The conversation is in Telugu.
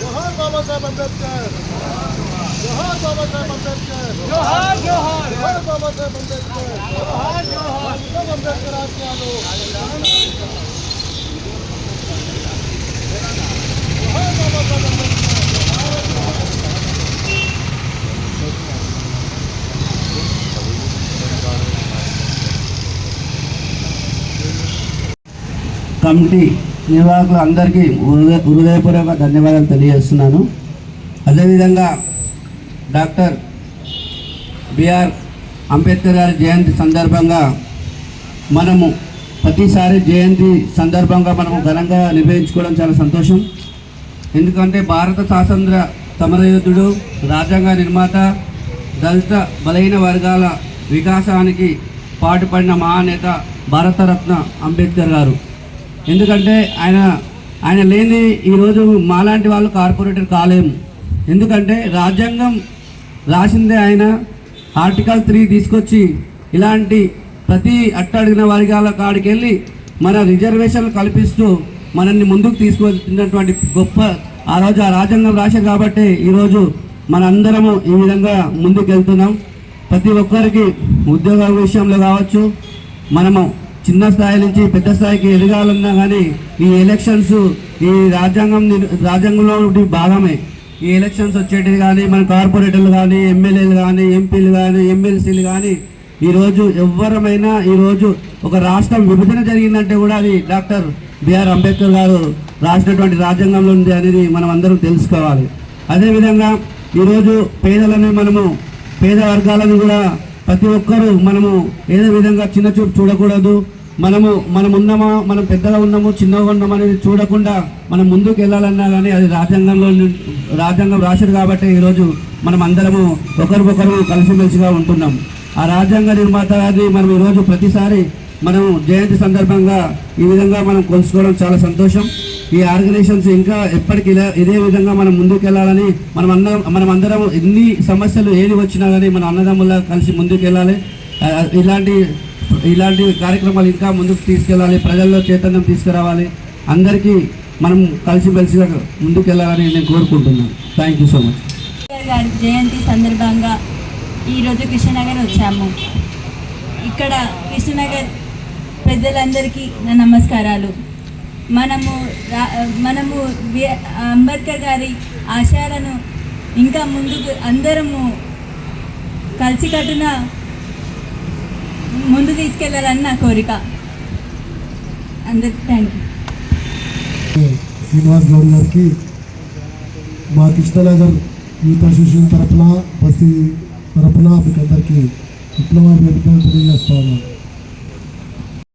जोहार बाबा साहब अंबेडकर जोहार बाबा साहब अंबेडकर जोहार जोहार। जोहार बाबा साहब अंबेडकर जोहार जोहार। सब अंबेडकर आपके यहाँ लोग నిర్వాహకులు అందరికీ హృదయ హృదయపూర్వక ధన్యవాదాలు తెలియజేస్తున్నాను. అదేవిధంగా డాక్టర్ బిఆర్ అంబేద్కర్ గారి జయంతి సందర్భంగా మనము ప్రతిసారి జయంతి సందర్భంగా మనము ఘనంగా నిర్వహించుకోవడం చాలా సంతోషం. ఎందుకంటే భారత స్వాతంత్ర సమరయోధుడు రాజ్యాంగ నిర్మాత దళిత బలహీన వర్గాల వికాసానికి పాటుపడిన మహానేత భారతరత్న అంబేద్కర్ గారు. ఎందుకంటే ఆయన ఆయన లేని ఈరోజు మాలాంటి వాళ్ళు కార్పొరేటర్ కాలేము. ఎందుకంటే రాజ్యాంగం రాసిందే ఆయన. ఆర్టికల్ త్రీ తీసుకొచ్చి ఇలాంటి ప్రతి అట్టడిగిన వర్గాల కాడికి వెళ్ళి మన రిజర్వేషన్లు కల్పిస్తూ మనల్ని ముందుకు తీసుకువచ్చినటువంటి గొప్ప ఆ రోజు ఆ రాజ్యాంగం రాశారు కాబట్టి ఈరోజు మనందరము ఈ విధంగా ముందుకు వెళ్తున్నాం ప్రతి ఒక్కరికి ఉద్యోగాల విషయంలో కావచ్చు మనము చిన్న స్థాయి నుంచి పెద్ద స్థాయికి ఎదగాలన్నా కానీ ఈ ఎలక్షన్స్ ఈ రాజ్యాంగం రాజ్యాంగంలో భాగమే. ఈ ఎలక్షన్స్ వచ్చేటివి కానీ మన కార్పొరేటర్లు కానీ ఎమ్మెల్యేలు కానీ ఎంపీలు కానీ ఎమ్మెల్సీలు కానీ ఈరోజు ఎవరమైనా ఈరోజు ఒక రాష్ట్రం విభజన జరిగిందంటే కూడా అది డాక్టర్ బిఆర్ అంబేద్కర్ గారు రాసినటువంటి రాజ్యాంగంలో ఉంది అనేది మనం అందరం తెలుసుకోవాలి. అదేవిధంగా ఈరోజు పేదలను మనము పేద వర్గాలను కూడా ప్రతి ఒక్కరూ మనము ఏదో విధంగా చిన్న చూపు చూడకూడదు. మనము మనం ఉన్నామా మనం పెద్దగా ఉన్నాము చిన్నగా ఉన్నాము అనేది చూడకుండా మనం ముందుకు వెళ్ళాలన్నా కానీ అది రాజ్యాంగంలో రాజ్యాంగం రాశారు కాబట్టి ఈరోజు మనం అందరము ఒకరికొకరు కలిసిమెలిసిగా ఉంటున్నాం. ఆ రాజ్యాంగ నిర్మాత అది మనం ఈరోజు ప్రతిసారి మనం జయంతి సందర్భంగా ఈ విధంగా మనం కొలుసుకోవడం చాలా సంతోషం. ఈ ఆర్గనైజేషన్స్ ఇంకా ఎప్పటికీ ఇలా ఇదే విధంగా మనం ముందుకెళ్ళాలని మనం అన్న మనం అందరం ఎన్ని సమస్యలు ఏది వచ్చినా కానీ మన అన్నదమ్ముల కలిసి ముందుకెళ్ళాలి ఇలాంటి ఇలాంటి కార్యక్రమాలు ఇంకా ముందుకు తీసుకెళ్ళాలి ప్రజల్లో చైతన్యం తీసుకురావాలి. అందరికీ మనం కలిసిమెలిసిగా ముందుకెళ్ళాలని నేను కోరుకుంటున్నాను. థ్యాంక్ యూ సో మచ్ గారి జయంతి సందర్భంగా ఈరోజు కృష్ణనగర్ వచ్చాము. ఇక్కడ కృష్ణనగర్ పెద్దలందరికీ నా నమస్కారాలు. మనము మనము అంబేద్కర్ గారి ఆశయాలను ఇంకా ముందుకు అందరము కలిసికట్టున ముందు తీసుకెళ్ళాలని నా కోరిక. అందరికి థ్యాంక్ యూ శ్రీనివాస్ గౌడ్ గారికి మా కృష్ణనగర్ యూత్ అసోసియేషన్ తరఫున బస్తీ తరఫున మీకు అందరికీ విప్లవ వేడుకలు తెలియజేస్తా ఉన్నాను.